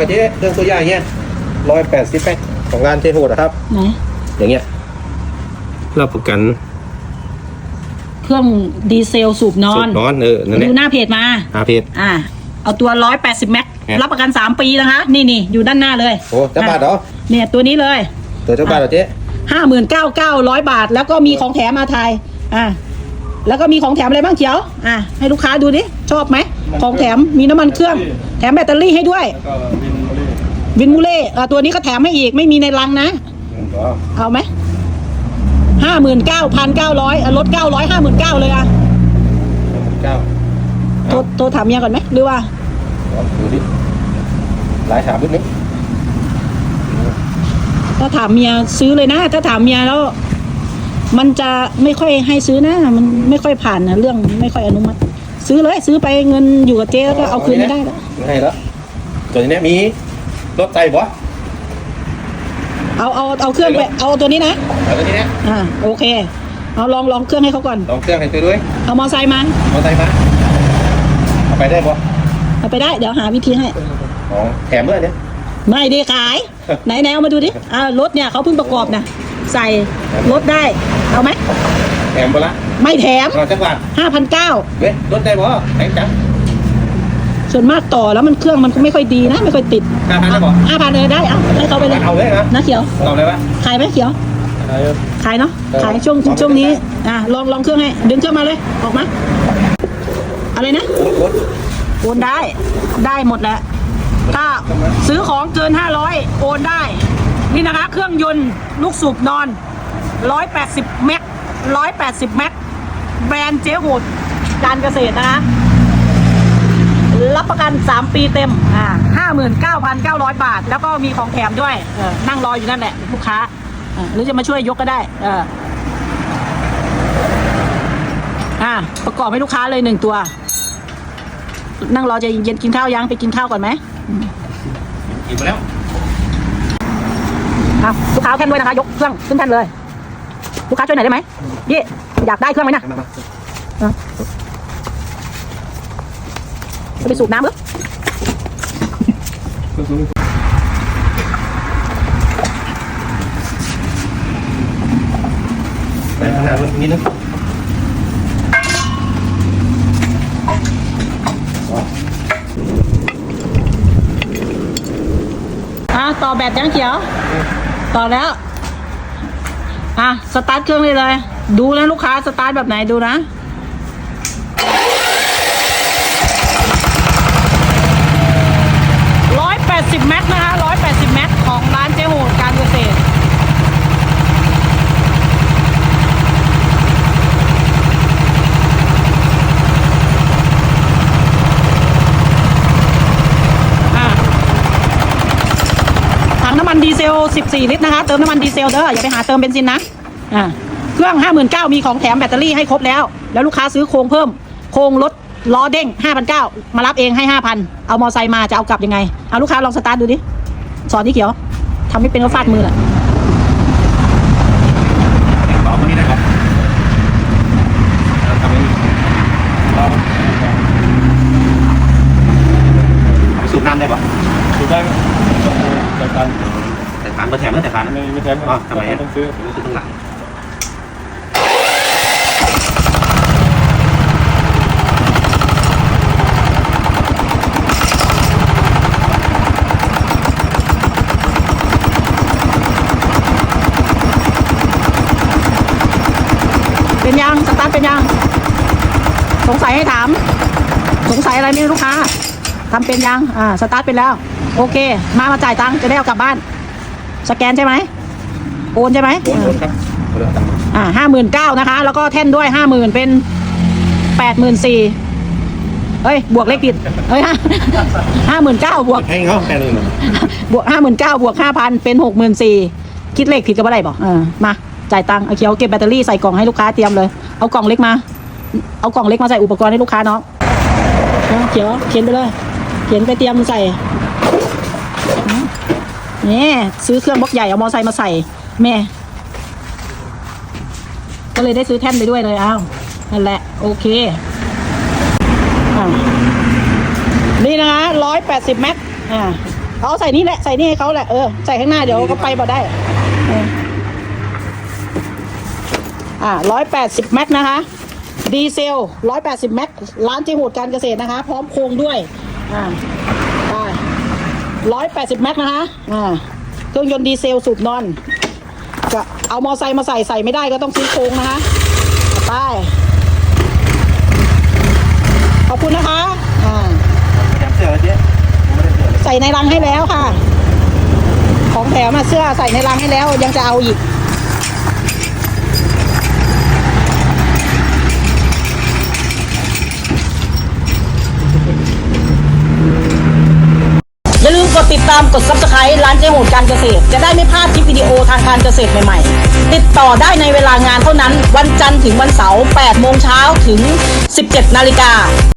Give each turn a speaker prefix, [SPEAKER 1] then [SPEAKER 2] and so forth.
[SPEAKER 1] กับเจ๊เครื่องตัวอย่างเงี้ยร้อยแปดสิบแปดของงานเจ๊โหดนะครับ
[SPEAKER 2] ไหน
[SPEAKER 1] อย่างเงี้ยรับประกัน
[SPEAKER 2] เครื่องดีเซลสูบนอ
[SPEAKER 1] สุ
[SPEAKER 2] น
[SPEAKER 1] ดนอนเออนั่นแห
[SPEAKER 2] ดู
[SPEAKER 1] ละ
[SPEAKER 2] หน้าเพจมา
[SPEAKER 1] หาเพจ
[SPEAKER 2] อ่า เอาตัว 180 แม็ก
[SPEAKER 1] ครับ
[SPEAKER 2] รับประกัน 3 ปีนะคะ นี่นี่อยู่ด้านหน้าเลย
[SPEAKER 1] โอ้เจ้าบาทเหรอ
[SPEAKER 2] เนี่ยตัวนี้เลย
[SPEAKER 1] ตัวเจ้าบาทเหรอเจ๊
[SPEAKER 2] 59,900 บาท แล้วก็มีของแถมมาไทย อ่า แล้วก็มีของแถมอะไรบ้างเขียว อ่าให้ลูกค้าดูดิ ชอบไหม ของแถม มีน้ำมันเครื่อง แถมแบตเตอรี่ให้ด้วย
[SPEAKER 3] ก็วินบุรี
[SPEAKER 2] วินมูเล่อ่าตัวนี้ก็แถมให้อีก ไม่มีในรังนะเอาไหมห้าหมื่นเก้าพันเก้าร้อยลดเก้าร้อยห้าหมื่นเก้าเลยอะ
[SPEAKER 1] เก้า
[SPEAKER 2] โทรโทรถามเมียก่อนไหม หรือว่า
[SPEAKER 1] ลองดูดิหลายถามนิดนึง
[SPEAKER 2] ถ้าถามเมียซื้อเลยนะ ถ้าถามเมียแล้ว มันจะไม่ค่อยให้ซื้อนะ มันไม่ค่อยผ่านนะเรื่องไม่ค่อยอนุมัติ ซื้อเลยซื้อไปเงินอยู่กับเจ๊แล้วก็เอาคืนไม่ได้แล้ว
[SPEAKER 1] ไม่ให้แล้วตัวนี้มีรถไตบ่
[SPEAKER 2] เอาเอาเอาเครื่องไปเอาตัวนี้นะ
[SPEAKER 1] เอาตัวนี้นะ
[SPEAKER 2] อ่าโอเค เอาลองลองเครื่องให้เขาก่อน
[SPEAKER 1] ลองเครื่องให้ตัวด้วย
[SPEAKER 2] เอามอไซค์มา
[SPEAKER 1] เอาไตมาเอาไปได้บ่
[SPEAKER 2] เอาไปได้เดี๋ยวหาวิธีให้
[SPEAKER 1] อ๋อแถมเมื่อเนี้ย
[SPEAKER 2] ไม่ได้ขาย ไหนไหนเอามาดูดิอ่ารถเนี่ยเขาเพิ่งประกอบนะ ใส่รถได้ เอาไหม
[SPEAKER 1] แถมบ่ละ
[SPEAKER 2] ไม่แถม
[SPEAKER 1] เอาจักบาท
[SPEAKER 2] ห้าพันเก้า
[SPEAKER 1] เว้ยรถได้บ่แพงจัง
[SPEAKER 2] ส่วนมากต่อแล้วมันเครื่องมันก็ไม่ค่อยดีนะ ไม่ค่อยติด
[SPEAKER 1] ห้าพันได้บ่
[SPEAKER 2] ห้าพันเลยได้เอาให้เขาไปเลย
[SPEAKER 1] เอาเลยนะ
[SPEAKER 2] นะเขียว
[SPEAKER 1] เอาเลยวะ
[SPEAKER 2] ขายไหมเขียว
[SPEAKER 3] อะไรครับ
[SPEAKER 2] ขายเนาะ
[SPEAKER 1] เออ
[SPEAKER 2] ขายช่วง
[SPEAKER 1] ลอง
[SPEAKER 2] ช่วงนี้อ่าลองลองเครื่องให้ดึงเครื่องมาเลยออกมาอะไรนะ
[SPEAKER 1] รถรถ
[SPEAKER 2] โอนได้ได้หมดแหละถ้าซื้อของเกิน500โอนได้ นี่นะคะ เครื่องยนต์ลูกสูบนอน 180 แม็ก 180 แม็ก แบรนด์เจ๊โหดการเกษตรนะคะ รับประกัน 3 ปีเต็ม อ่า 59,900 บาท แล้วก็มีของแถมด้วยเออนั่งรออยู่นั่นแหละลูกค้า หรือจะมาช่วยยกก็ได้เอออ่าประกอบให้ลูกค้าเลยหนึ่งตัว นั่งรอจะเย็นกินข้าวยังไปกินข้าวก่อนไหม
[SPEAKER 1] หยิบมาแล้ว
[SPEAKER 2] อะลูกค้าเอาแท่นด้วยนะคะ ยกเครื่องขึ้นแท่นเลย ลูกค้าช่วยหน่อยได้ไหมยี่อยากได้เครื่องไหมนะ
[SPEAKER 1] มามา
[SPEAKER 2] จะไปสูบน้ำเหรอ
[SPEAKER 1] ไปข้างหน้ารถนิดนึง
[SPEAKER 2] อะต่อแบตยังเขียว ต่อแล้ว อะ สตาร์ทเครื่องเลยเลย ดูนะลูกค้า สตาร์ทแบบไหนดูนะร้อยแปดสิบแม็กนะคะร้อยแปดสิบแม็กของร้านเจ๊โหดการเกษตร อะถังน้ำ มันดีเซล 14 ลิตรนะคะ เติมน้ำมันดีเซลเด้ออย่าไปหาเติมเบนซินนะอ่าเครื่อง 59,000มีของแถมแบตเตอรี่ให้ครบแล้ว แล้วลูกค้าซื้อโครงเพิ่ม โครงรถล้อเด้ง 5,900 มารับเองให้ 5,000 เอามอไซค์มาจะเอากลับยังไง เอาลูกค้าลองสตาร์ทดูดิ สอนที่เขียวทำไม่เป็นก็ฟาดมือแหละ
[SPEAKER 1] ต่อมานี่นะครับทำให้เราสูบน้ำได้ปะ
[SPEAKER 3] ถูกได้จากการ
[SPEAKER 1] แต่ฐาน มาแถมแล้วแต่ฐาน
[SPEAKER 3] ไม่ไม่แทน
[SPEAKER 1] อ๋อทำไมอะ
[SPEAKER 3] ต้องซื้อ
[SPEAKER 1] รู้สึกข้างหลัง
[SPEAKER 2] เป็นยังสตาร์ทเป็นยัง สงสัยให้ถาม สงสัยอะไรไหมลูกค้าทำเป็นยัง อ่า สตาร์ทเป็นแล้ว โอเค มามาจ่ายตังค์จะได้เอากลับบ้าน สแกนใช่ไหมโอนใช่ไหม
[SPEAKER 1] โอนโอนครับเอาเลยเอาตังค์มา
[SPEAKER 2] อ่าห้าหมื่นเก้านะคะ แล้วก็แท่นด้วยห้าหมื่นเป็นแปดหมื่นสี่เฮ้ย บวกเลขผิดเฮ้ยห้าหมื่นเก้าบวก
[SPEAKER 1] ให้เขาแค่นี้นะ
[SPEAKER 2] บวกห้าหมื่นเก้าบวกห้าพันเป็นหกหมื่นสี่คิดเลขผิดกับอะไรบอกเออมาจ่ายตังค์เอาเขียวเก็บแบตเตอรี่ใส่กล่องให้ลูกค้าเตรียมเลย เอากล่องเล็กมา เอากล่องเล็กมาใส่อุปกรณ์ให้ลูกค้าน้องเอาเขียวเขียนไปเลย เขียนไปเตรียมใส่ นี่ซื้อเครื่องบล็อกใหญ่เอามอไซค์มาใส่แม่ ก็เลยได้ซื้อแท่นไปด้วยเลยอ้าวนั่นแหละ โอเคอ่านี่นะคะร้อยแปดสิบแม็กอ่าเอาใส่นี่แหละใส่นี่ให้เขาแหละเออใส่ข้างหน้าเดี๋ยวเขาไปบ่ได้เอออ่าร้อยแปดสิบแม็กนะคะ ดีเซลร้อยแปดสิบแม็กร้านเจโหดการเกษตรนะคะ พร้อมโครงด้วย อ่าไป ร้อยแปดสิบแม็กนะคะอ่าเครื่องยนต์ดีเซลสูบนอนจะเอามอไซค์มาใส่ใส่ไม่ได้ก็ต้องซื้อโครงนะคะไปขอบคุณนะคะอ่า
[SPEAKER 1] แถมเสื้อเจ๊ไม่ได้เสื้อ
[SPEAKER 2] ใส่ในรังให้แล้วค่ะ ของแถมอะเสื้อใส่ในรังให้แล้วยังจะเอาอีก อย่าลืม กดติดตามกด subscribe ร้านเจ๊โหดการเกษตร จะได้ไม่พลาดคลิปวิดีโอทางการเกษตรใหม่ๆ ติดต่อได้ในเวลางานเท่านั้น วันจันทร์ถึงวันเสาร์8โมงเช้าถึง 17 นาฬิกา